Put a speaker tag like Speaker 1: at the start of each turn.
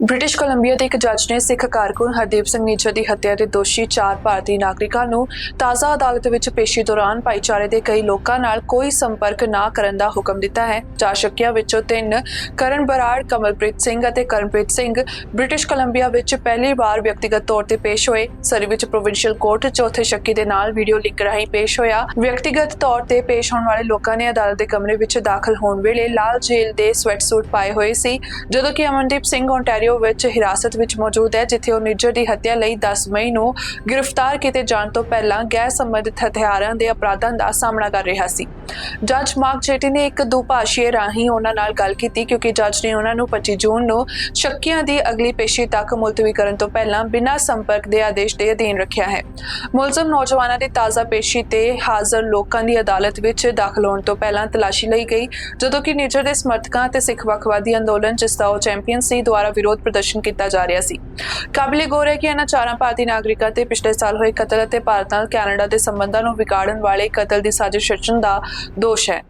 Speaker 1: British Columbia ਦੇ ਇੱਕ ਜੱਜ ਨੇ ਸਿੱਖ ਕਾਰਕੁਨ ਹਰਦੀਪ ਸਿੰਘ ਨੀਚਰ ਦੀ ਹੱਤਿਆ ਦੇ ਦੋਸ਼ੀ ਚਾਰ ਭਾਰਤੀ ਨਾਗਰਿਕਾਂ ਨੂੰ ਤਾਜ਼ਾ ਅਦਾਲਤ ਵਿੱਚ ਪੇਸ਼ੀ ਦੌਰਾਨ ਭਾਈਚਾਰੇ ਦੇ ਕਈ ਲੋਕਾਂ ਨਾਲ ਕੋਈ ਸੰਪਰਕ ਨਾ ਕਰਨ ਦਾ ਹੁਕਮ ਦਿੱਤਾ ਹੈ। ਚਾਰ ਸ਼ੱਕੀਆਂ ਵਿੱਚੋਂ ਤਿੰਨ, ਕਰਨ ਬਰਾੜ, ਕਮਲਪ੍ਰੀਤ ਸਿੰਘ ਅਤੇ ਕਰਨਪ੍ਰੀਤ ਸਿੰਘ ਬ੍ਰਿਟਿਸ਼ ਕੋਲੰਬੀਆ ਵਿੱਚ ਪਹਿਲੀ ਵਾਰ ਵਿਅਕਤੀਗਤ ਤੌਰ ਤੇ ਪੇਸ਼ ਹੋਏ। ਸਰੀ ਵਿੱਚ ਪ੍ਰੋਵਿੰਸ਼ੀਅਲ ਕੋਰਟ ਚੌਥੇ ਸ਼ੱਕੀ ਦੇ ਨਾਲ ਵੀਡੀਓ ਲਿੰਕ ਰਾਹੀਂ ਪੇਸ਼ ਹੋਇਆ। ਵਿਅਕਤੀਗਤ ਤੌਰ ਤੇ ਪੇਸ਼ ਹੋਣ ਵਾਲੇ ਲੋਕਾਂ ਨੇ ਅਦਾਲਤ ਦੇ ਕਮਰੇ ਵਿੱਚ ਦਾਖਲ ਹੋਣ ਵੇਲੇ ਲਾਲ ਜੇਲ ਦੇ ਸਵੈਟ ਸੂਟ ਪਾਏ ਹੋਏ ਸੀ। ਜਦੋਂ ਕਿ ਅਮਨਦੀਪ ਸਿੰਘ, ਓਨਟਾਰੀਓ ਵਿੱਚ ਹਿਰਾਸਤ ਵਿੱਚ ਮੌਜੂਦ ਹੈ, ਜਿੱਥੇ ਉਹ ਨਿੱਜਰ ਦੀ ਹੱਤਿਆ ਲਈ 10 ਮਈ ਨੂੰ ਗ੍ਰਿਫਤਾਰ ਕੀਤੇ ਜਾਣ ਤੋਂ ਪਹਿਲਾਂ ਗੈਰ ਸੰਬੰਧਿਤ ਹਥਿਆਰਾਂ ਦੇ ਅਪਰਾਧਾਂ ਦਾ ਸਾਹਮਣਾ ਕਰ ਰਿਹਾ ਸੀ। ਜੱਜ ਮਾਰਕ ਜੇਟੀ ਨੇ ਇੱਕ ਦੁਭਾਸ਼ੀਏ ਰਾਹੀਂ ਉਹਨਾਂ ਨਾਲ ਗੱਲ ਕੀਤੀ ਕਿਉਂਕਿ ਜੱਜ ਨੇ ਉਹਨਾਂ ਨੂੰ 25 ਜੂਨ ਨੂੰ ਸ਼ੱਕੀਆਂ ਦੀ ਅਗਲੀ ਪੇਸ਼ੀ ਤੱਕ ਮੁਲਤਵੀ ਕਰਨ ਤੋਂ ਪਹਿਲਾਂ ਬਿਨਾਂ ਸੰਪਰਕ ਦੇ ਆਦੇਸ਼ ਦੇ ਅਧੀਨ ਰੱਖਿਆ ਹੈ। ਮੁਲਜ਼ਮ ਨੌਜਵਾਨਾਂ ਦੀ ਤਾਜ਼ਾ ਪੇਸ਼ੀ ਤੇ ਹਾਜ਼ਰ ਲੋਕਾਂ ਦੀ ਅਦਾਲਤ ਵਿੱਚ ਦਾਖਲ ਹੋਣ ਤੋਂ ਪਹਿਲਾਂ ਤਲਾਸ਼ੀ ਲਈ ਗਈ, ਜਦੋਂ ਕਿ ਨਿਜਰ ਦੇ ਸਮਰਥਕਾਂ ਤੇ ਸਿੱਖ ਵੱਖਵਾਦੀ ਅੰਦੋਲਨ ਜਿਸ ਦਾ ਉਹ ਚੈਂਪੀਅਨ ਸੀ ਦੁਆਰਾ ਵਿਰੋਧ ਪ੍ਰਦਰਸ਼ਨ ਕੀਤਾ ਜਾ ਰਿਹਾ ਸੀ। ਕਾਬਲੇ ਗੌਰ ਹੈ ਕਿ ਇਹਨਾਂ ਚਾਰਾਂ ਭਾਰਤੀ ਨਾਗਰਿਕਾਂ ਤੇ ਪਿਛਲੇ ਸਾਲ ਹੋਏ ਕਤਲ ਅਤੇ ਭਾਰਤ ਨਾਲ ਕੈਨੇਡਾ ਦੇ ਸੰਬੰਧਾਂ ਨੂੰ ਵਿਗਾੜਨ ਵਾਲੇ ਕਤਲ ਦੀ ਸਾਜ਼ਿਸ਼ ਰਚਣ ਦਾ ਦੋਸ਼ ਹੈ।